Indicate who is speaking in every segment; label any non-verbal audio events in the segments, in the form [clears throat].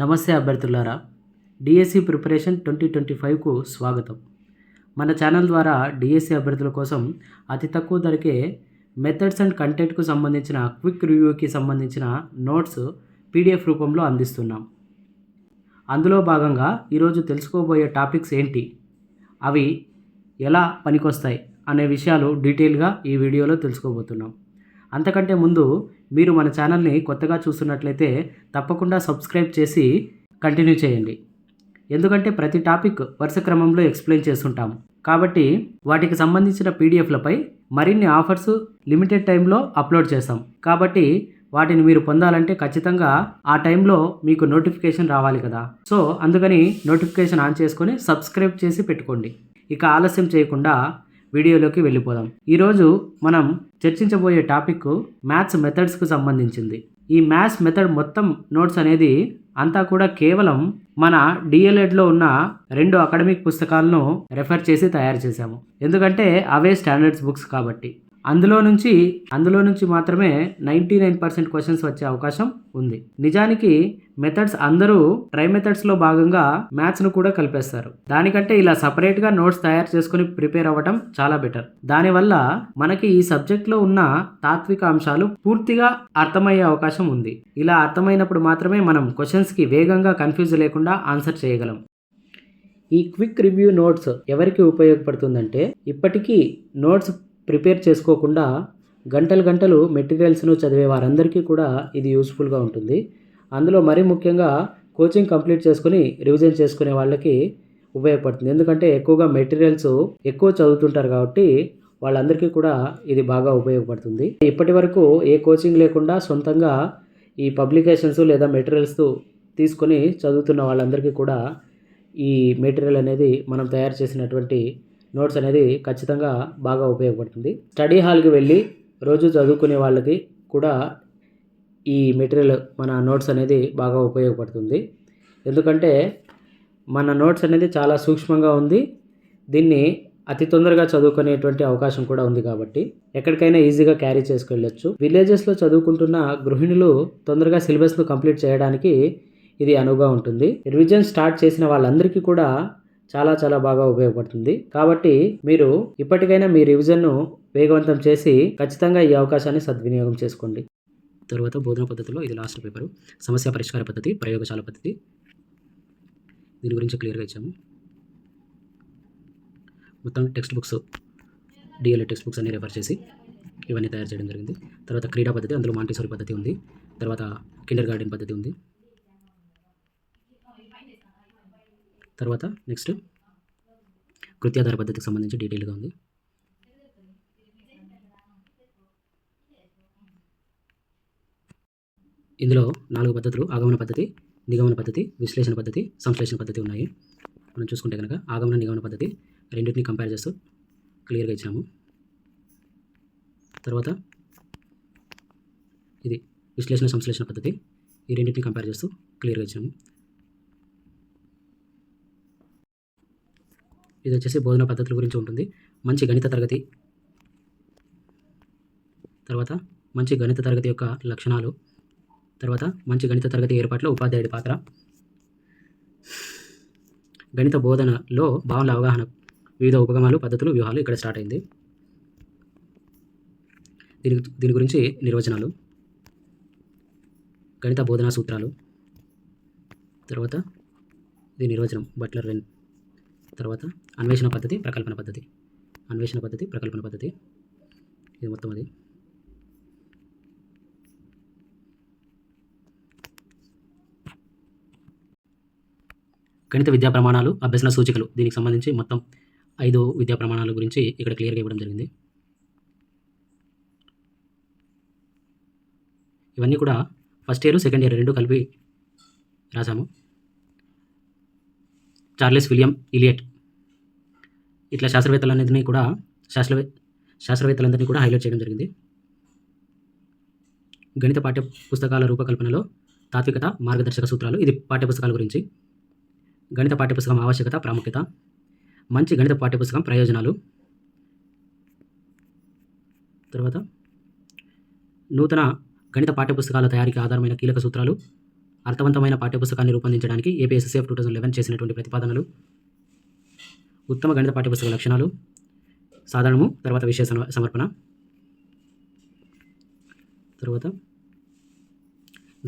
Speaker 1: నమస్తే అభ్యర్థులారా DSC preparation twenty twenty ఫైవ్కు స్వాగతం. మన ఛానల్ ద్వారా డిఎస్సి అభ్యర్థుల కోసం అతి తక్కువ ధరకే మెథడ్స్ అండ్ కంటెంట్కు సంబంధించిన క్విక్ రివ్యూకి సంబంధించిన నోట్స్ పీడిఎఫ్ రూపంలో అందిస్తున్నాం. అందులో భాగంగా ఈరోజు తెలుసుకోబోయే టాపిక్స్ ఏంటి? అవి ఎలా పనికొస్తాయి? అనే విషయాలు డీటెయిల్గా ఈ వీడియోలో తెలుసుకోబోతున్నాం. అంతకంటే ముందు మీరు మన ఛానల్ని కొత్తగా చూస్తున్నట్లయితే తప్పకుండా సబ్స్క్రైబ్ చేసి కంటిన్యూ చేయండి. ఎందుకంటే ప్రతి టాపిక్ వరుస క్రమంలో ఎక్స్ప్లెయిన్ చేస్తుంటాము కాబట్టి వాటికి సంబంధించిన పీడిఎఫ్లపై మరిన్ని ఆఫర్స్ లిమిటెడ్ టైంలో అప్లోడ్ చేస్తాం. కాబట్టి వాటిని మీరు పొందాలంటే ఖచ్చితంగా ఆ టైంలో మీకు నోటిఫికేషన్ రావాలి కదా. సో అందుకని నోటిఫికేషన్ ఆన్ చేసుకొని సబ్స్క్రైబ్ చేసి పెట్టుకోండి. ఇక ఆలస్యం చేయకుండా వీడియోలోకి వెళ్ళిపోదాం. ఈరోజు మనం చర్చించబోయే టాపిక్ మ్యాథ్స్ మెథడ్స్కు సంబంధించింది. ఈ మ్యాథ్స్ మెథడ్ మొత్తం నోట్స్ అనేది అంతా కూడా కేవలం మన డిఎల్ఎడ్లో ఉన్న రెండు అకాడమిక్ పుస్తకాలను రెఫర్ చేసి తయారు చేశాము. ఎందుకంటే అవే స్టాండర్డ్స్ బుక్స్ కాబట్టి. అందులో నుంచి అందులో నుంచి మాత్రమే నైంటీ నైన్ పర్సెంట్ క్వశ్చన్స్ వచ్చే అవకాశం ఉంది. నిజానికి మెథడ్స్ అందరూ ట్రై మెథడ్స్లో భాగంగా మ్యాథ్స్ను కూడా కలిపేస్తారు. దానికంటే ఇలా సపరేట్గా నోట్స్ తయారు చేసుకుని ప్రిపేర్ అవ్వటం చాలా బెటర్ దానివల్ల మనకి ఈ సబ్జెక్ట్లో ఉన్న తాత్విక అంశాలు పూర్తిగా అర్థమయ్యే అవకాశం ఉంది. ఇలా అర్థమైనప్పుడు మాత్రమే మనం క్వశ్చన్స్కి వేగంగా కన్ఫ్యూజ్ లేకుండా ఆన్సర్ చేయగలం. ఈ క్విక్ రివ్యూ నోట్స్ ఎవరికి ఉపయోగపడుతుందంటే ఇప్పటికీ నోట్స్ ప్రిపేర్ చేసుకోకుండా గంటలు గంటలు మెటీరియల్స్ను చదివే వారందరికీ కూడా ఇది యూస్ఫుల్గా ఉంటుంది. అందులో మరీ ముఖ్యంగా కోచింగ్ కంప్లీట్ చేసుకుని రివిజన్ చేసుకునే వాళ్ళకి ఉపయోగపడుతుంది. ఎందుకంటే ఎక్కువగా మెటీరియల్స్ ఎక్కువ చదువుతుంటారు కాబట్టి వాళ్ళందరికీ కూడా ఇది బాగా ఉపయోగపడుతుంది. ఇప్పటి వరకు ఏ కోచింగ్ లేకుండా సొంతంగా ఈ పబ్లికేషన్స్ లేదా మెటీరియల్స్ తీసుకొని చదువుతున్న వాళ్ళందరికీ కూడా ఈ మెటీరియల్ అనేది మనం తయారు చేసినటువంటి నోట్స్ అనేది ఖచ్చితంగా బాగా ఉపయోగపడుతుంది. స్టడీ హాల్కి వెళ్ళి రోజు చదువుకునే వాళ్ళకి కూడా ఈ మెటీరియల్ మన నోట్స్ అనేది బాగా ఉపయోగపడుతుంది. ఎందుకంటే మన నోట్స్ అనేది చాలా సూక్ష్మంగా ఉంది. దీన్ని అతి తొందరగా చదువుకునేటువంటి అవకాశం కూడా ఉంది కాబట్టి ఎక్కడికైనా ఈజీగా క్యారీ చేసుకెళ్ళొచ్చు. విలేజెస్లో చదువుకుంటున్న గృహిణులు తొందరగా సిలబస్ను కంప్లీట్ చేయడానికి ఇది అనువుగా ఉంటుంది. రివిజన్ స్టార్ట్ చేసిన వాళ్ళందరికీ కూడా చాలా చాలా బాగా ఉపయోగపడుతుంది. కాబట్టి మీరు ఇప్పటికైనా మీ రివిజన్ను వేగవంతం చేసి ఖచ్చితంగా ఈ అవకాశాన్ని సద్వినియోగం చేసుకోండి. తర్వాత బోధన పద్ధతిలో ఇది లాస్ట్ పేపరు. సమస్య పరిష్కార పద్ధతి ప్రయోగశాల పద్ధతి. దీని గురించి క్లియర్గా ఇచ్చాము. మొత్తం text books DLA text books అన్ని రెఫర్ చేసి ఇవన్నీ తయారు చేయడం జరిగింది. తర్వాత క్రీడా పద్ధతి అందులో మాంటిసోరి పద్ధతి ఉంది. తర్వాత కిండర్ గార్డెన్ పద్ధతి ఉంది. తర్వాత నెక్స్ట్ కృత్యాధార పద్ధతికి సంబంధించి డీటెయిల్గా ఉంది. ఇందులో నాలుగు పద్ధతులు ఆగమన పద్ధతి నిగమన పద్ధతి విశ్లేషణ పద్ధతి సంశ్లేషణ పద్ధతి ఉన్నాయి. మనం చూసుకుంటే కనుక ఆగమన నిగమన పద్ధతి రెండింటిని కంపేర్ చేస్తూ క్లియర్గా ఇచ్చాము. తర్వాత ఇది విశ్లేషణ సంశ్లేషణ పద్ధతి ఈ రెండింటిని కంపేర్ చేస్తూ క్లియర్గా ఇచ్చాము. ఇది వచ్చేసి బోధన పద్ధతుల గురించి ఉంటుంది. మంచి గణిత తరగతి తర్వాత మంచి గణిత తరగతి యొక్క లక్షణాలు తర్వాత మంచి గణిత తరగతి ఏర్పాట్లో ఉపాధ్యాయుడి పాత్ర గణిత బోధనలో భావనల అవగాహన వివిధ ఉపగమాలు పద్ధతులు వ్యూహాలు ఇక్కడ స్టార్ట్ అయింది. దీని దీని గురించి నిర్వచనాలు గణిత బోధనా సూత్రాలు తర్వాత ఇది నిర్వచనం బట్లర్ వెన్ తర్వాత అన్వేషణ పద్ధతి ప్రకల్పన పద్ధతి. అన్వేషణ పద్ధతి ప్రకల్పన పద్ధతి. ఇది మొత్తం అది. గణిత విద్యా ప్రమాణాలు అభ్యసన సూచికలు. దీనికి సంబంధించి మొత్తం ఐదు విద్యా ప్రమాణాల గురించి ఇక్కడ క్లియర్గా ఇవ్వడం జరిగింది. ఇవన్నీ కూడా ఫస్ట్ ఇయర్ సెకండ్ ఇయర్ రెండు కలిపి రాసాము. చార్లెస్ విలియం ఇలియట్ ఇట్లా శాస్త్రవేత్తలన్నింటినీ కూడా శాస్త్రవే శాస్త్రవేత్తలందరినీ కూడా హైలైట్ చేయడం జరిగింది. గణిత పాఠ్య పుస్తకాల రూపకల్పనలో తాత్వికత మార్గదర్శక సూత్రాలు ఇది పాఠ్యపుస్తకాల గురించి. గణిత పాఠ్యపుస్తకం ఆవశ్యకత ప్రాముఖ్యత. మంచి గణిత పాఠ్యపుస్తకం ప్రయోజనాలు. తర్వాత నూతన గణిత పాఠ్యపుస్తకాల తయారీకి ఆధారమైన కీలక సూత్రాలు. అర్థవంతమైన పాఠ్యపుస్తకాన్ని రూపొందించడానికి ఏపీఎస్ఎస్ఎఫ్ టూ థౌసండ్ లెవెన్ చేసినటువంటి ప్రతిపాదనలు. ఉత్తమ గణిత పాఠ్యపుస్తక లక్షణాలు సాధారణము తర్వాత విషయ సమర్పణ. తర్వాత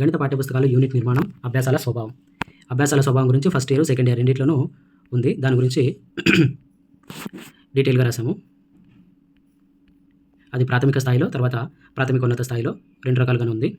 Speaker 1: గణిత పాఠ్యపుస్తకాలు యూనిట్ నిర్మాణం అభ్యాసాల స్వభావం. అభ్యాసాల స్వభావం గురించి ఫస్ట్ ఇయర్ సెకండ్ ఇయర్ రెండింటిలోనూ ఉంది. దాని గురించి [clears throat] డీటెయిల్గా రాసాము. అది ప్రాథమిక స్థాయిలో తర్వాత ప్రాథమిక ఉన్నత స్థాయిలో రెండు రకాలుగానే ఉంది.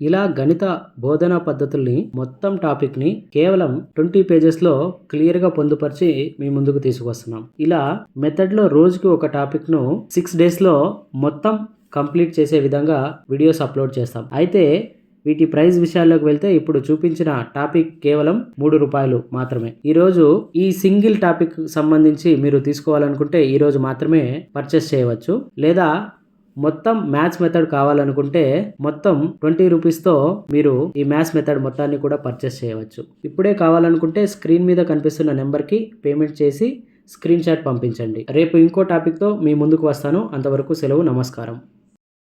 Speaker 1: ఇలా గణిత బోధనా పద్ధతుల్ని మొత్తం టాపిక్ని కేవలం ట్వంటీ పేజెస్లో క్లియర్గా పొందుపరిచి మీ ముందుకు తీసుకొస్తున్నాం ఇలా మెథడ్లో రోజుకి ఒక టాపిక్ను సిక్స్ డేస్లో మొత్తం కంప్లీట్ చేసే విధంగా వీడియోస్ అప్లోడ్ చేస్తాం. అయితే వీటి ప్రైస్ విషయాల్లోకి వెళ్తే ఇప్పుడు చూపించిన టాపిక్ కేవలం మూడు రూపాయలు మాత్రమే. ఈరోజు ఈ సింగిల్ టాపిక్ సంబంధించి మీరు తీసుకోవాలనుకుంటే ఈరోజు మాత్రమే పర్చేస్ చేయవచ్చు. లేదా మొత్తం మ్యాథ్స్ మెథడ్ కావాలనుకుంటే మొత్తం ట్వంటీ రూపీస్తో మీరు ఈ మ్యాథ్స్ మెథడ్ మొత్తాన్ని కూడా పర్చేస్ చేయవచ్చు. ఇప్పుడే కావాలనుకుంటే స్క్రీన్ మీద కనిపిస్తున్న నెంబర్కి పేమెంట్ చేసి స్క్రీన్ షాట్ పంపించండి. రేపు ఇంకో టాపిక్తో మీ ముందుకు వస్తాను. అంతవరకు సెలవు నమస్కారం.